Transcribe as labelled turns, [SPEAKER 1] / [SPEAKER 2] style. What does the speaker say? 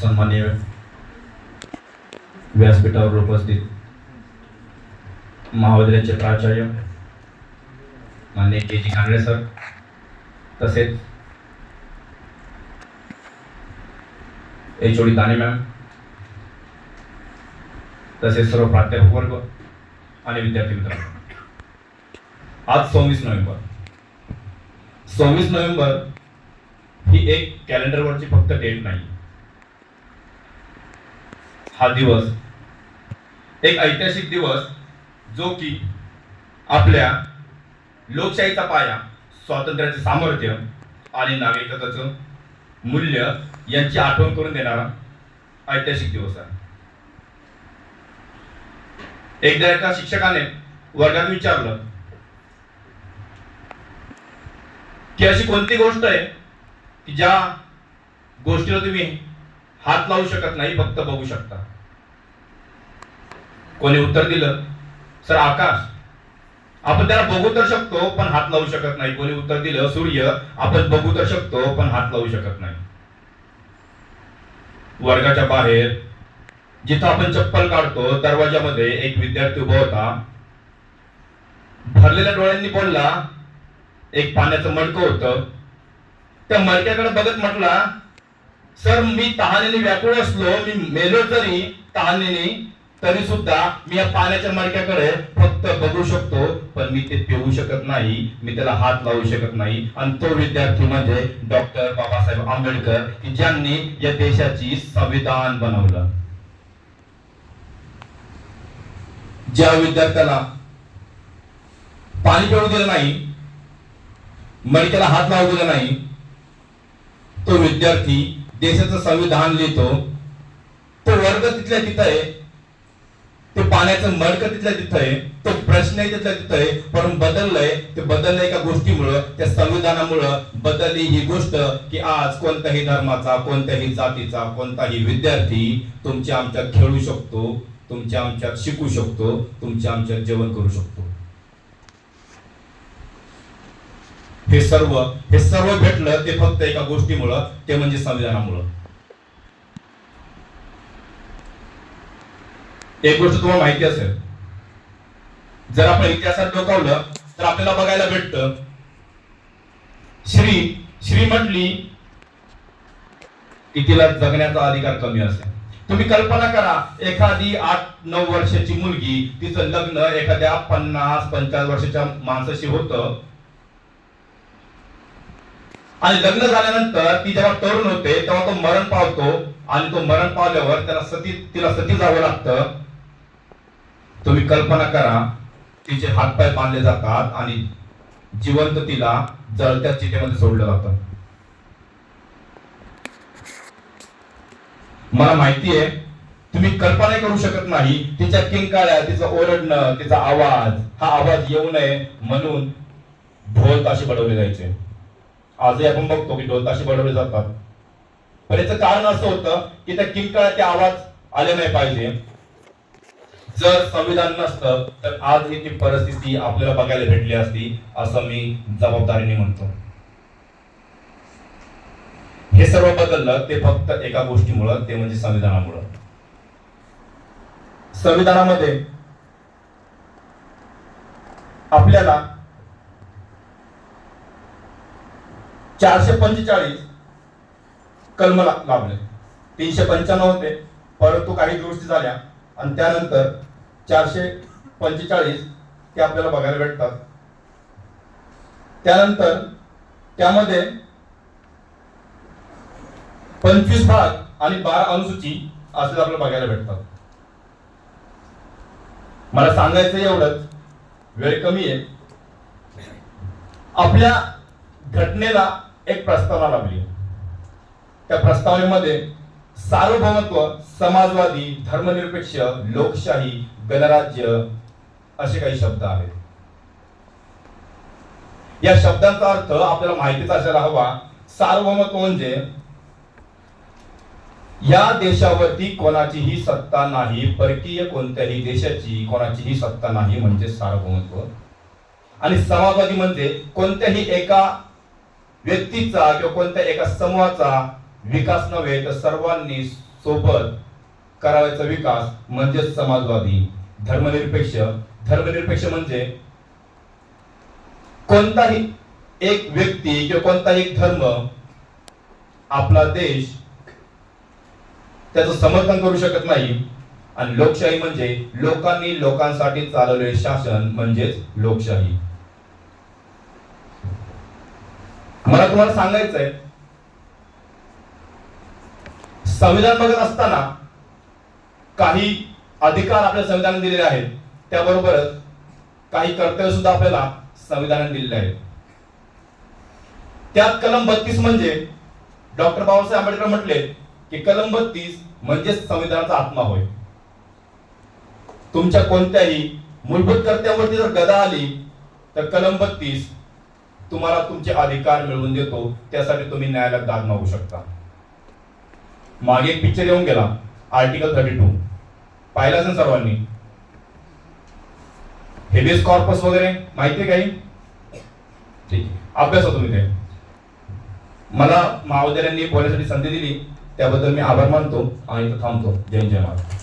[SPEAKER 1] सन्माननीय व्यासपीठावर उपस्थित महाविद्यालयाचे प्राचार्य मान्य के जी कांगडे सर तसेच H O D D ma'am तसेच सर्व प्राध्यापक वर्ग आणि विद्यार्थी मित्रांनो. आज सव्वीस नोव्हेंबर. सव्वीस नोव्हेंबर ही एक कॅलेंडरवरची फक्त डेट नाही हा दिवस. एक ऐतिहासिक दिवस जो की आपल्या लोकशाहीचा पाया स्वातंत्र्याचे सामर्थ्य आणि नागरिकत्वाचं मूल्य यांची आठवण करून देणारा ऐतिहासिक दिवस आहे. एकदा एका शिक्षकाने वर्गात विचारलं की अशी कोणती गोष्ट आहे की ज्या गोष्टीला तुम्ही हात लावू शकत नाही फक्त बघू शकता. कोणी उत्तर दिलं? सर आकाश. आपण त्याला बघू तर शकतो पण हात लावू शकत नाही. कोणी उत्तर दिलं? सूर्य. आपण बघू तर शकतो पण हात लावू शकत नाही. वर्गाच्या बाहेर जिथं आपण चप्पल काढतो दरवाजामध्ये एक विद्यार्थी उभा होता. भरलेल्या डोळ्यांनी बोलला एक पाण्याचं मडकं होतं. त्या मडक्याकडे बघत म्हटला सर मी तहानेने व्याकुळ असलो मी मेलो तरी तहानेने तरी सुद्धा मी या पाण्याच्या मडक्याकडे फक्त बघू शकतो पण मी ते पिऊ शकत नाही मी त्याला हात लावू शकत नाही. आणि तो विद्यार्थी म्हणजे डॉक्टर बाबासाहेब आंबेडकर की ज्यांनी या देशाची संविधान बनवलं. ज्या विद्यार्थ्याला पाणी पिऊ दिलं नाही मडक्याला हात लावू दिला नाही तो विद्यार्थी देशाचं संविधान लिहितो तो वर्ग तिथल्या तिथं आहे. ते पाण्याचं मडक तिथल्या तिथं आहे. तो प्रश्न तिथल्या तिथं आहे. पण बदललंय. ते बदललंय एका गोष्टीमुळं त्या संविधानामुळं बदलली ही गोष्ट की आज कोणत्याही धर्माचा कोणत्याही जातीचा कोणताही विद्यार्थी तुमच्या आमच्यात खेळू शकतो तुमच्या आमच्यात शिकू शकतो तुमच्या आमच्यात जेवण करू शकतो. हे सर्व हे सर्व भेटलं ते फक्त एका गोष्टीमुळं ते म्हणजे संविधानामुळं. एक गोष्ट तुम्हाला माहिती असेल. जर आपण इतिहासात डोकावलं तर आपल्याला बघायला भेटत श्री श्री म्हटली की तिला जगण्याचा अधिकार कमी असेल. तुम्ही कल्पना करा एखादी आठ नऊ वर्षाची मुलगी तिचं लग्न एखाद्या पन्नास पंचाळीस वर्षाच्या माणसाशी होतं आणि लग्न झाल्यानंतर ती जेव्हा तरुण होते तेव्हा तो मरण पावतो आणि तो मरण पावल्यावर त्याला सती तिला सती जावं लागतं. तुम्ही कल्पना करा तिचे हातपाय बांधले जातात आणि जिवंत तिला जळत्या चितेमध्ये सोडलं जातं. मला माहिती आहे तुम्ही कल्पना करू शकत नाही तिच्या किंकाळ्या तिचं ओरडणं तिचा आवाज हा आवाज येऊ नये म्हणून ढोल ताशे बडवले जायचे. आजही आपण बघतो की ढोल ताशे बनवले जातात. पण याचं कारण असं होतं की त्या किंकाळाचे आवाज आले नाही पाहिजे. जर संविधान नसतं तर आज ही ती परिस्थिती आपल्याला बघायला भेटली असती असं मी जबाबदारीने म्हणतो. हे सर्व बदललं ते फक्त एका गोष्टीमुळं ते म्हणजे संविधानामुळं. संविधानामध्ये आपल्याला चारशे पंचेचाळीस कलम लाभले. तीनशे पंच्याण्णव होते. परंतु काही दुरुस्ती झाल्या. आणि त्यानंतर चारशे पंचेचाळीस ते आपल्याला बघायला भेटतात. त्यानंतर त्यामध्ये पंचवीस भाग आणि बारा अनुसूची असे आपल्याला बघायला भेटतात. मला सांगायचं एवढंच. वेळ कमी आहे. आपल्या घटनेला एक प्रस्तावना लाभली. त्या प्रस्तावनेमध्ये सार्वभौमत्व समाजवादी धर्मनिरपेक्ष लोकशाही गणराज्य असे काही शब्द आहेत. या शब्दांचा अर्थ आपल्याला माहितीच असायला हवा. सार्वभौमत्व म्हणजे या देशावरती कोणाचीही सत्ता नाही परकीय कोणत्याही देशाची कोणाचीही सत्ता नाही म्हणजे सार्वभौमत्व. आणि समाजवादी म्हणजे कोणत्याही एका व्यक्तीचा किंवा कोणत्या एका समूहाचा विकास नव्हे तर सर्वांनी सोबत करावायचा विकास म्हणजे समाजवादी धर्मनिरपेक्ष. धर्मनिरपेक्ष म्हणजे कोणताही एक व्यक्ती किंवा कोणताही एक धर्म आपला देश त्याचं समर्थन करू शकत नाही. आणि लोकशाही म्हणजे लोकांनी लोकांसाठी चालवलेले शासन म्हणजेच लोकशाही. मला तुम्हाला सांगायचं आहे संविधान बघत असताना काही अधिकार आपल्या संविधानाने दिलेले आहेत. त्याबरोबरच काही कर्तव्य सुद्धा आपल्याला संविधानाने दिलेले आहेत. त्यात कलम बत्तीस म्हणजे डॉक्टर बाबासाहेब आंबेडकर म्हटले की कलम बत्तीस म्हणजे संविधानाचा आत्मा होय. तुमच्या कोणत्याही मूलभूत कर्त्यावरती जर गदा आली तर कलम बत्तीस तुम्हाला तुमचे अधिकार मिळवून देतो त्यासाठी तुम्ही न्यायालयात दाद मागू शकता. मागे एक पिक्चर येऊन गेला आर्टिकल थर्टी टू पाहिला असेल सर्वांनी? हेबियस कॉर्पस वगैरे माहिती आहे काही? ठीक. आहे अभ्यास होतो मी ते. मला महाविद्यालयांनी बोलण्यासाठी संधी दिली त्याबद्दल मी आभार मानतो आणि इथं थांबतो. जय जय महाराज